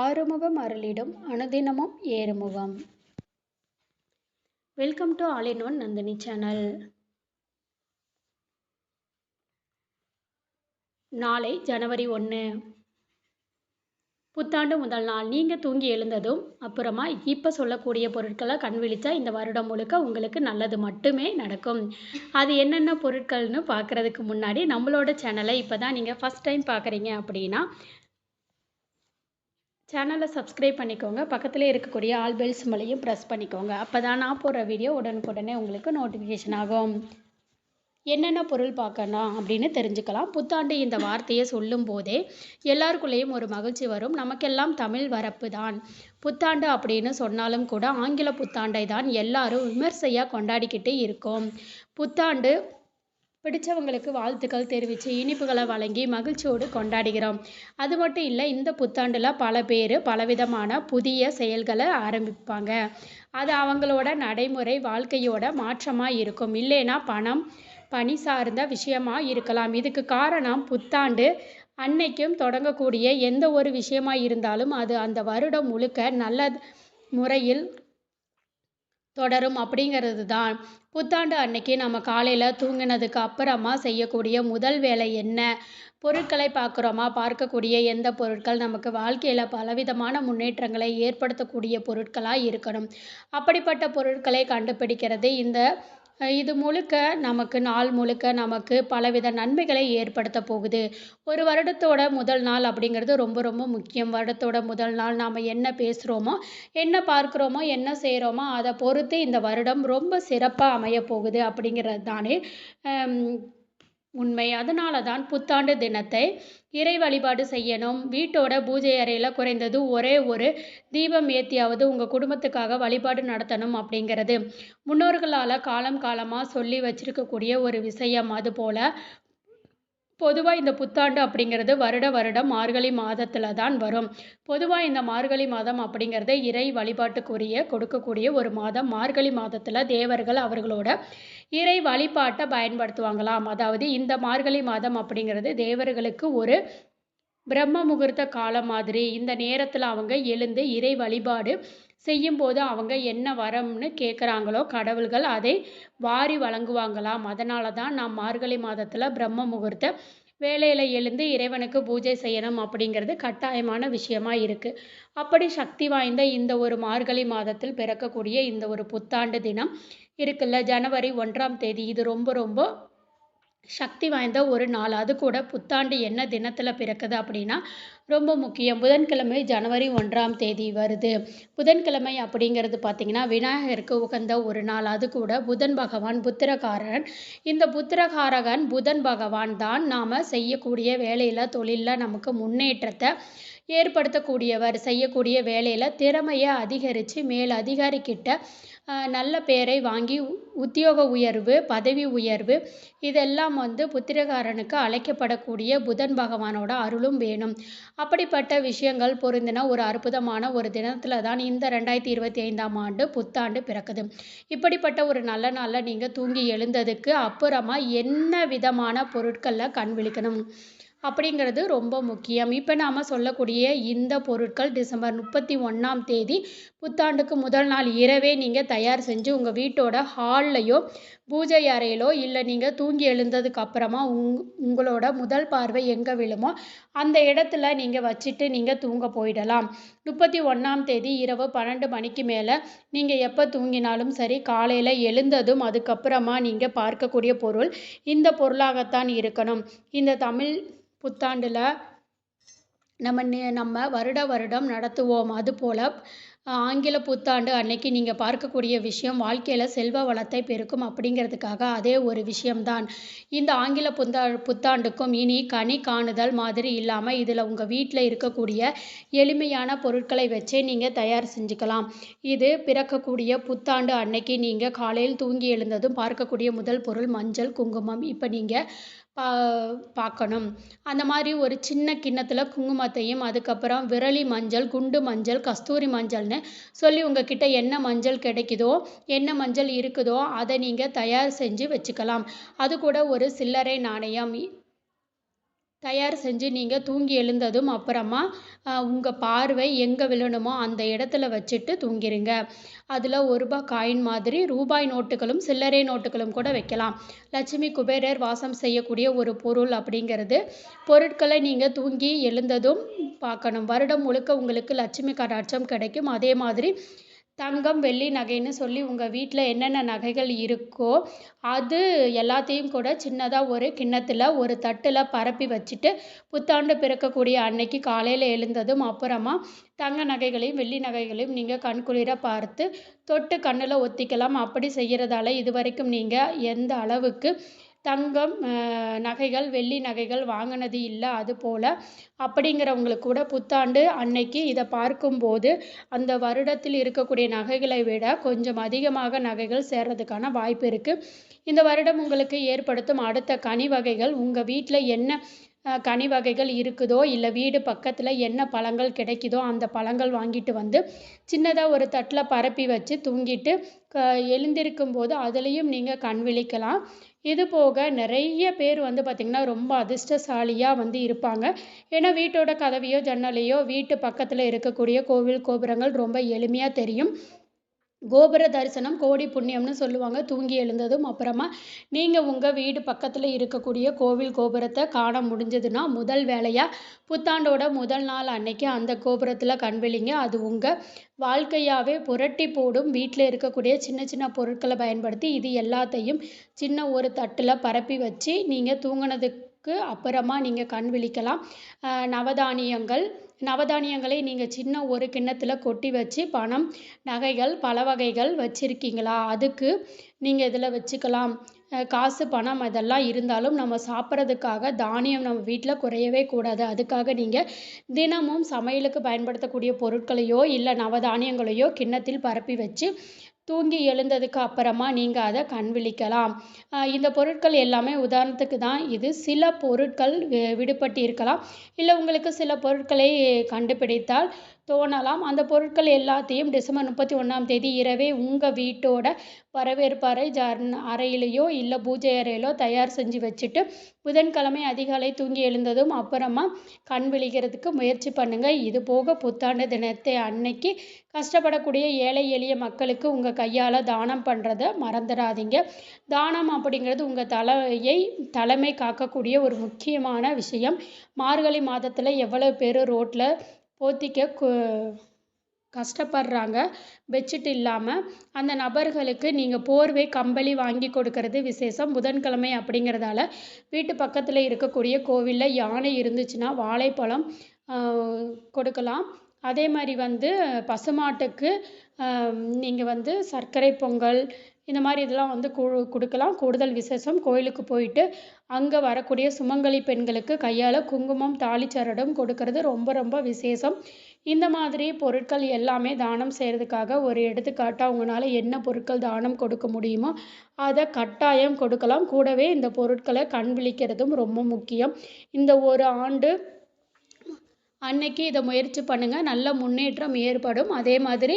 ஆறுமுகம் அருளிடும் அனுதினமும் ஏறுமுகம். Welcome to all in one Nandini channel நாளை ஜனவரி ஒன்று புத்தாண்டு முதல் நாள். நீங்கள் தூங்கி எழுந்ததும் அப்புறமா இப்போ சொல்லக்கூடிய பொருட்களை கண் விழிச்சா இந்த வருடம் முழுக்க உங்களுக்கு நல்லது மட்டுமே நடக்கும். அது என்னென்ன பொருட்கள்னு பார்க்குறதுக்கு முன்னாடி நம்மளோட சேனலை இப்போ தான் நீங்கள் ஃபஸ்ட் டைம் பார்க்குறீங்க அப்படின்னா சேனலை சப்ஸ்கிரைப் பண்ணிக்கோங்க. பக்கத்தில் இருக்கக்கூடிய ஆல் பெல் சிம்பலையும் ப்ரெஸ் பண்ணிக்கோங்க. அப்போ தான் நான் போடுற வீடியோ உடனுக்குடனே உங்களுக்கு நோட்டிஃபிகேஷன் ஆகும். என்னென்ன பொருள் பார்க்கணும் அப்படின்னு தெரிஞ்சுக்கலாம். புத்தாண்டு இந்த வார்த்தையை சொல்லும் போதே எல்லாருக்குள்ளேயும் ஒரு மகிழ்ச்சி வரும். நமக்கெல்லாம் தமிழ் வரப்பு தான். புத்தாண்டு அப்படின்னு சொன்னாலும் கூட ஆங்கில புத்தாண்டை தான் எல்லாரும் விமர்சையாக கொண்டாடிக்கிட்டு இருக்கோம். புத்தாண்டு பிடிச்சவங்களுக்கு வாழ்த்துக்கள் தெரிவித்து இனிப்புகளை வழங்கி மகிழ்ச்சியோடு கொண்டாடுகிறோம். அது மட்டும் இல்லை இந்த புத்தாண்டில் பல பேர் பலவிதமான புதிய செயல்களை ஆரம்பிப்பாங்க. அது அவங்களோட நடைமுறை வாழ்க்கையோட மாற்றமாக இருக்கும். இல்லைன்னா பணம் பணி சார்ந்த விஷயமா இருக்கலாம். இதுக்கு காரணம் புத்தாண்டு அன்னைக்கும் தொடங்கக்கூடிய எந்த ஒரு விஷயமா இருந்தாலும் அது அந்த வருடம் முழுக்க நல்ல முறையில் தொடரும் அப்படிங்கிறது தான். புத்தாண்டு அன்னைக்கு நம்ம காலையில் தூங்கினதுக்கு அப்புறமா செய்யக்கூடிய முதல் வேலை என்ன? பொருட்களை பார்க்குறோமா? பார்க்கக்கூடிய எந்த பொருட்கள்? நமக்கு வாழ்க்கையில் பலவிதமான முன்னேற்றங்களை ஏற்படுத்தக்கூடிய பொருட்களாக இருக்கணும். அப்படிப்பட்ட பொருட்களை கண்டுபிடிக்கிறது இந்த இது முழுக்க நமக்கு நாள் முழுக்க நமக்கு பலவித நன்மைகளை ஏற்படுத்த போகுது. ஒரு வருடத்தோட முதல் நாள் அப்படிங்கிறது ரொம்ப ரொம்ப முக்கியம். வருடத்தோட முதல் நாள் நாம் என்ன பேசுகிறோமோ என்ன பார்க்குறோமோ என்ன செய்கிறோமோ அதை பொறுத்து இந்த வருடம் ரொம்ப சிறப்பாக அமைய போகுது அப்படிங்கிறது தானே. உண்மை. அதனால தான் புத்தாண்டு தினத்தை இறை வழிபாடு செய்யணும். வீட்டோட பூஜை அறையில் குறைந்தது ஒரே ஒரு தீபம் ஏற்றியாவது உங்கள் குடும்பத்துக்காக வழிபாடு நடத்தணும் அப்படிங்கிறது. முன்னோர்களால் காலம் காலமாக சொல்லி வச்சிருக்கக்கூடிய ஒரு விஷயம் அதுபோல் பொதுவாக இந்த புத்தாண்டு அப்படிங்கிறது வருட வருடம் மார்கழி மாதத்தில் தான் வரும். பொதுவாக இந்த மார்கழி மாதம் அப்படிங்கிறது இறை வழிபாட்டுக்குரிய கொடுக்கக்கூடிய ஒரு மாதம். மார்கழி மாதத்தில் தேவர்கள் அவர்களோட இறை வழிபாட்டை பயன்படுத்துவாங்களாம். அதாவது இந்த மார்கழி மாதம் அப்படிங்கிறது தேவர்களுக்கு ஒரு பிரம்ம முகூர்த்த காலம் மாதிரி. இந்த நேரத்தில் அவங்க எழுந்து இறை வழிபாடு செய்யும்போது அவங்க என்ன வரம்னு கேட்குறாங்களோ கடவுள்கள் அதை வாரி வழங்குவாங்களாம். அதனால தான் நாம் மார்கழி மாதத்தில் பிரம்ம முகூர்த்த வேலையில் எழுந்து இறைவனுக்கு பூஜை செய்யணும் அப்படிங்கிறது கட்டாயமான விஷயமா இருக்குது அப்படி சக்தி வாய்ந்த இந்த ஒரு மார்கழி மாதத்தில் பிறக்கக்கூடிய இந்த ஒரு புத்தாண்டு தினம் இருக்குல்ல ஜனவரி ஒன்றாம் தேதி. இது ரொம்ப ரொம்ப சக்தி வாய்ந்த ஒரு நாள். அது கூட புத்தாண்டு என்ன தினத்தில் பிறக்குது அப்படின்னா ரொம்ப முக்கியம். புதன்கிழமை ஜனவரி ஒன்றாம் தேதி வருது. புதன்கிழமை அப்படிங்கிறது பார்த்திங்கன்னா விநாயகருக்கு உகந்த ஒரு நாள். அது கூட புதன் பகவான் புத்திரகாரன் இந்த புத்திரகாரகன் புதன் பகவான் தான் நாம் செய்யக்கூடிய வேலையில் தொழிலில் நமக்கு முன்னேற்றத்தை ஏற்படுத்தக்கூடியவர். செய்யக்கூடிய வேலையில் திறமையை அதிகரித்து மேல் அதிகாரிக்கிட்ட நல்ல பேரை வாங்கி உத்தியோக உயர்வு பதவி உயர்வு இதெல்லாம் வந்து புத்திரகாரனுக்கு அழைக்கப்படக்கூடிய புதன் பகவானோட அருளும் வேணும். அப்படிப்பட்ட விஷயங்கள் பொருந்தின ஒரு அற்புதமான ஒரு தினத்தில் தான் இந்த ரெண்டாயிரத்தி இருபத்தி ஐந்தாம் ஆண்டு புத்தாண்டு பிறக்குது. இப்படிப்பட்ட ஒரு நல்ல நாளில் நீங்கள் தூங்கி எழுந்ததுக்கு அப்புறமா என்ன விதமான பொருட்களில் கண் விழிக்கணும்? அப்படிங்கிறது ரொம்ப முக்கியம். இப்போ நாம் சொல்லக்கூடிய இந்த பொருட்கள் டிசம்பர் முப்பத்தி ஒன்றாம் தேதி புத்தாண்டுக்கு முதல் நாள் இரவே நீங்கள் தயார் செஞ்சு உங்கள் வீட்டோட ஹால்லையோ பூஜை அறையிலோ இல்லை நீங்கள் தூங்கி எழுந்ததுக்கு அப்புறமா உங் உங்களோட முதல் பார்வை எங்கே விழுமோ அந்த இடத்துல நீங்கள் வச்சுட்டு நீங்கள் தூங்க போயிடலாம். முப்பத்தி ஒன்றாம் தேதி இரவு பன்னெண்டு மணிக்கு மேலே நீங்கள் எப்போ தூங்கினாலும் சரி காலையில் எழுந்ததும் அதுக்கப்புறமா நீங்கள் பார்க்கக்கூடிய பொருள் இந்த பொருளாகத்தான் இருக்கணும். இந்த தமிழ் புத்தாண்டில் நம்ம நம்ம வருட வருடம் நடத்துவோம். அதுபோல் ஆங்கில புத்தாண்டு அன்னைக்கு நீங்கள் பார்க்கக்கூடிய விஷயம் வாழ்க்கையில் செல்வ வளத்தை பெருக்கும் அப்படிங்கிறதுக்காக அதே ஒரு விஷயம்தான். இந்த ஆங்கில புத்தா புத்தாண்டுக்கும் இனி கனி காணுதல் மாதிரி இல்லாமல் இதில் உங்கள் வீட்டில் இருக்கக்கூடிய எளிமையான பொருட்களை வச்சே நீங்கள் தயார் செஞ்சுக்கலாம். இது பிறக்கக்கூடிய புத்தாண்டு அன்னைக்கு நீங்கள் காலையில் தூங்கி எழுந்ததும் பார்க்கக்கூடிய முதல் பொருள் மஞ்சள் குங்குமம். இப்போ நீங்கள் பா பார்க்கணும். அந்த மாதிரி ஒரு சின்ன கிண்ணத்தில் குங்குமத்தையும் அதுக்கப்புறம் விரலி மஞ்சள் குண்டு மஞ்சள் கஸ்தூரி மஞ்சள்னு சொல்லி உங்ககிட்ட என்ன மஞ்சள் கிடைக்குதோ என்ன மஞ்சள் இருக்குதோ அதை நீங்கள் தயார் செஞ்சு வச்சுக்கலாம். அது கூட ஒரு சில்லறை நாணயம் தயார் செஞ்சு நீங்கள் தூங்கி எழுந்ததும் அப்புறமா உங்கள் பார்வை எங்கே விழணுமோ அந்த இடத்துல வச்சுட்டு தூங்கிடுங்க அதில் ஒரு ரூபாய் காயின் மாதிரி ரூபாய் நோட்டுகளும் சில்லறை நோட்டுகளும் கூட வைக்கலாம். லட்சுமி குபேரர் வாசம் செய்யக்கூடிய ஒரு பொருள் அப்படிங்கிறது. பொருட்களை நீங்கள் தூங்கி எழுந்ததும் பார்க்கணும். வருடம் முழுக்க உங்களுக்கு லட்சுமி கடாட்சம் கிடைக்கும். அதே மாதிரி தங்கம் வெள்ளி நகைன்னு சொல்லி உங்கள் வீட்டில் என்னென்ன நகைகள் இருக்கோ அது எல்லாத்தையும் கூட சின்னதாக ஒரு கிண்ணத்தில் ஒரு தட்டில் பரப்பி வச்சுட்டு புத்தாண்டு பிறக்கக்கூடிய அன்னைக்கு காலையில் எழுந்ததும் அப்புறமா தங்க நகைகளையும் வெள்ளி நகைகளையும் நீங்கள் கண்குளிர பார்த்து தொட்டு கண்ணில் ஒத்திக்கலாம். அப்படி செய்கிறதால இது வரைக்கும் நீங்கள் எந்த அளவுக்கு தங்கம் நகைகள் வெள்ளி நகைகள் வாங்கினது இல்லை அதுபோல் அப்படிங்கிறவங்களுக்கு கூட புத்தாண்டு அன்னைக்கு இதை பார்க்கும்போது அந்த வருடத்தில் இருக்கக்கூடிய நகைகளை விட கொஞ்சம் அதிகமாக நகைகள் சேர்றதுக்கான வாய்ப்பு இருக்குது இந்த வருடம் உங்களுக்கு ஏற்படுத்தும் அடுத்த கனி வகைகள் உங்கள் வீட்டில் என்ன கனி வகைகள் இருக்குதோ இல்லை வீடு பக்கத்தில் என்ன பழங்கள் கிடைக்குதோ அந்த பழங்கள் வாங்கிட்டு வந்து சின்னதாக ஒரு தட்டில் பரப்பி வச்சு தூங்கிட்டு க எழுந்திருக்கும் போது அதுலேயும் நீங்கள் கண் விழிக்கலாம். இது போக நிறைய பேர் வந்து பார்த்திங்கன்னா ரொம்ப அதிர்ஷ்டசாலியாக வந்து இருப்பாங்க. ஏன்னா வீட்டோட கதவையோ ஜன்னலையோ வீட்டு பக்கத்தில் இருக்கக்கூடிய கோவில் கோபுரங்கள் ரொம்ப எளிமையாக தெரியும். கோபுர தரிசனம் கோடி புண்ணியம்னு சொல்லுவாங்க. தூங்கி எழுந்ததும் அப்புறமா நீங்கள் உங்கள் வீடு பக்கத்தில் இருக்கக்கூடிய கோவில் கோபுரத்தை காண முடிஞ்சதுன்னா முதல் வேலையாக புத்தாண்டோட முதல் நாள் அன்னைக்கு அந்த கோபுரத்தில் கண்விழிங்க அது உங்கள் வாழ்க்கையாகவே புரட்டி போடும். வீட்டில் இருக்கக்கூடிய சின்ன சின்ன பொருட்களை பயன்படுத்தி இது எல்லாத்தையும் சின்ன ஒரு தட்டில் பரப்பி வச்சு நீங்கள் தூங்கினதுக்கு அப்புறமா நீங்கள் கண் விழிக்கலாம். நவதானியங்கள் நவதானியங்களை நீங்கள் சின்ன ஒரு கிண்ணத்தில் கொட்டி வச்சு பணம் நகைகள் பல வகைகள் வச்சுருக்கீங்களா? அதுக்கு நீங்கள் இதில் வச்சுக்கலாம். காசு பணம் அதெல்லாம் இருந்தாலும் நம்ம சாப்பிட்றதுக்காக தானியம் நம்ம வீட்டில் குறையவே கூடாது. அதுக்காக நீங்கள் தினமும் சமையலுக்கு பயன்படுத்தக்கூடிய பொருட்களையோ இல்லை நவதானியங்களையோ கிண்ணத்தில் பரப்பி வச்சு தூங்கி எழுந்ததுக்கு அப்புறமா நீங்கள் அதை கண் விழிக்கலாம். இந்த பொருட்கள் எல்லாமே உதாரணத்துக்கு தான் இது. சில பொருட்கள் விடுபட்டு இருக்கலாம் இல்லை உங்களுக்கு சில பொருட்களை கண்டுபிடித்தால் தோணலாம். அந்த பொருட்கள் எல்லாத்தையும் டிசம்பர் முப்பத்தி ஒன்றாம் தேதி இரவே உங்கள் வீட்டோட வரவேற்பறை ஜன் அறையிலையோ இல்லை பூஜை அறையிலோ தயார் செஞ்சு வச்சுட்டு புதன்கிழமை அதிகாலை தூங்கி எழுந்ததும் அப்புறமா கண் விழிக்கிறதுக்கு முயற்சி பண்ணுங்கள் இது போக புத்தாண்டு தினத்தை அன்னைக்கு கஷ்டப்படக்கூடிய ஏழை எளிய மக்களுக்கு உங்கள் கையால் தானம் பண்ணுறத மறந்துடாதீங்க. தானம் அப்படிங்கிறது உங்கள் தலையை தலைமை காக்கக்கூடிய ஒரு முக்கியமான விஷயம். மார்கழி மாதத்தில் எவ்வளோ பேர் ரோட்டில் போத்திக்க கு கஷ்டப்படுறாங்க. பெட்ஷீட் இல்லாமல் அந்த நபர்களுக்கு நீங்கள் போர்வை கம்பளி வாங்கி கொடுக்கறது விசேஷம் புதன்கிழமை அப்படிங்கிறதால வீட்டு பக்கத்தில் இருக்கக்கூடிய கோவிலில் யானை இருந்துச்சுன்னா வாழைப்பழம் கொடுக்கலாம். அதே மாதிரி வந்து பசுமாட்டுக்கு நீங்கள் வந்து சர்க்கரை பொங்கல் இந்த மாதிரி இதெல்லாம் வந்து கொடுக்கலாம். கூடுதல் விசேஷம் கோயிலுக்கு போயிட்டு அங்கே வரக்கூடிய சுமங்கலி பெண்களுக்கு கையால் குங்குமம் தாலிச்சரடும் கொடுக்கறது ரொம்ப ரொம்ப விசேஷம். இந்த மாதிரி பொருட்கள் எல்லாமே தானம் செய்கிறதுக்காக ஒரு எடுத்துக்காட்டாக உங்களால் என்ன பொருட்கள் தானம் கொடுக்க முடியுமோ அதை கட்டாயம் கொடுக்கலாம். கூடவே இந்த பொருட்களை கண் விழிக்கிறதும் ரொம்ப முக்கியம். இந்த ஒரு ஆண்டு அன்னைக்கு இதை முயற்சி பண்ணுங்கள் நல்ல முன்னேற்றம் ஏற்படும். அதே மாதிரி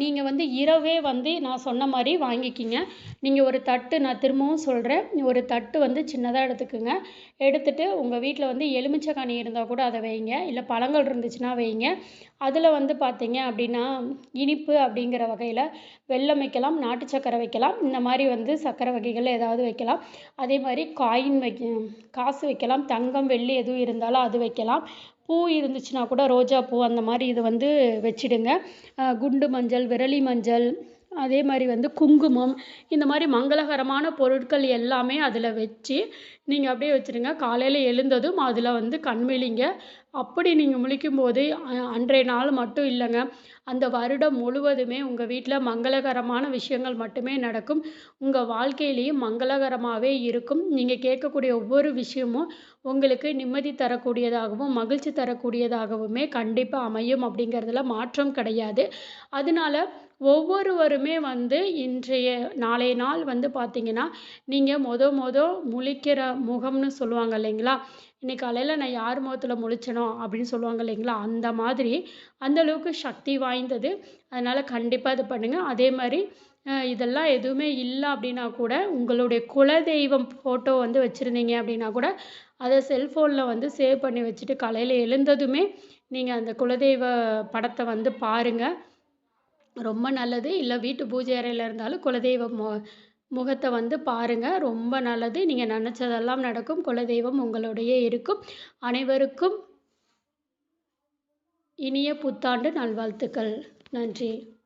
நீங்கள் வந்து இரவே வந்து நான் சொன்ன மாதிரி வாங்கிக்கிங்க. நீங்கள் ஒரு தட்டு நான் திரும்பவும் சொல்கிறேன் ஒரு தட்டு வந்து சின்னதாக எடுத்துக்கோங்க. எடுத்துகிட்டு உங்கள் வீட்டில் வந்து எலுமிச்சைக்கனி இருந்தால் கூட அதை வைங்க. இல்லை பழங்கள் இருந்துச்சுன்னா வைங்க. அதில் வந்து பார்த்தீங்க அப்படின்னா இனிப்பு அப்படிங்கிற வகையில் வெல்லம் வைக்கலாம் நாட்டு சக்கரை வைக்கலாம். இந்த மாதிரி வந்து சக்கரை வகைகள் ஏதாவது வைக்கலாம். அதே மாதிரி காயின் வைக்க காசு வைக்கலாம். தங்கம் வெள்ளி எதுவும் இருந்தாலும் அது வைக்கலாம். பூ இருந்துச்சுன்னா கூட ரோஜா பூ அந்த மாதிரி இது வந்து வச்சிடுங்க. குண்டு மஞ்சள் விரலி மஞ்சள் அதே மாதிரி வந்து குங்குமம் இந்த மாதிரி மங்களகரமான பொருட்கள் எல்லாமே அதில் வச்சு நீங்கள் அப்படியே வச்சுருங்க. காலையில் எழுந்ததும் அதில் வந்து கண் விழிங்க. அப்படி நீங்கள் முழிக்கும் போது அன்றைய நாள் மட்டும் இல்லைங்க. அந்த வருடம் முழுவதுமே உங்கள் வீட்டில் மங்களகரமான விஷயங்கள் மட்டுமே நடக்கும். உங்கள் வாழ்க்கையிலையும் மங்களகரமாகவே இருக்கும். நீங்கள் கேட்கக்கூடிய ஒவ்வொரு விஷயமும் உங்களுக்கு நிம்மதி தரக்கூடியதாகவும் மகிழ்ச்சி தரக்கூடியதாகவுமே கண்டிப்பாக அமையும் அப்படிங்கிறதுல மாற்றம் கிடையாது. அதனால ஒவ்வொருவருமே வந்து இன்றைய நாளைய நாள் வந்து பார்த்திங்கன்னா நீங்கள் மொத மொத முழிக்கிற முகம்னு சொல்லுவாங்க இல்லைங்களா? இன்னைக்கு காலையில் நான் யார் முகத்தில் முழிச்சனோ அப்படின்னு சொல்லுவாங்க இல்லைங்களா? அந்த மாதிரி அந்த அளவுக்கு சக்தி வாய்ந்தது. அதனால் கண்டிப்பாக இது பண்ணுங்கள் அதே மாதிரி இதெல்லாம் எதுவுமே இல்லை அப்படின்னா கூட உங்களுடைய குலதெய்வம் ஃபோட்டோ வந்து வச்சுருந்தீங்க அப்படின்னா கூட அதை செல்ஃபோனில் வந்து சேவ் பண்ணி வச்சுட்டு காலையில் எழுந்ததுமே நீங்கள் அந்த குலதெய்வ படத்தை வந்து பாருங்கள் ரொம்ப நல்லது. இல்லை வீட்டு பூஜை அறையில் இருந்தாலும் குலதெய்வம் மு முகத்தை வந்து பாருங்கள் ரொம்ப நல்லது. நீங்கள் நினச்சதெல்லாம் நடக்கும். குலதெய்வம் உங்களுடைய இருக்கும். அனைவருக்கும் இனிய புத்தாண்டு நல்வாழ்த்துக்கள். நன்றி.